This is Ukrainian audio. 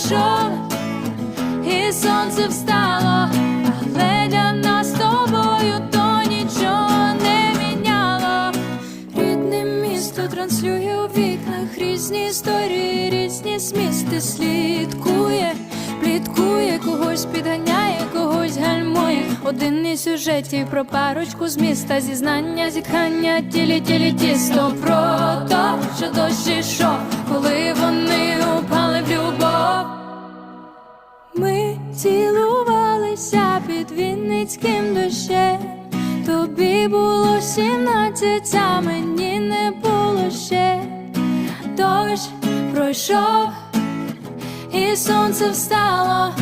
пішов, і сонце встало, але для з тобою то нічого не міняло. Рідне місто транслює у вікнах різні історії, різні змісти слідкує, пліткує, когось підганяє, когось гальмує. Один із сюжетів про парочку з міста, зізнання, зітхання, тілі тілі тісто про то, що дощі. Цілувалися під Вінницьким дощем. Тобі було сімнадцять, а мені не було ще. Дощ пройшов, і сонце встало,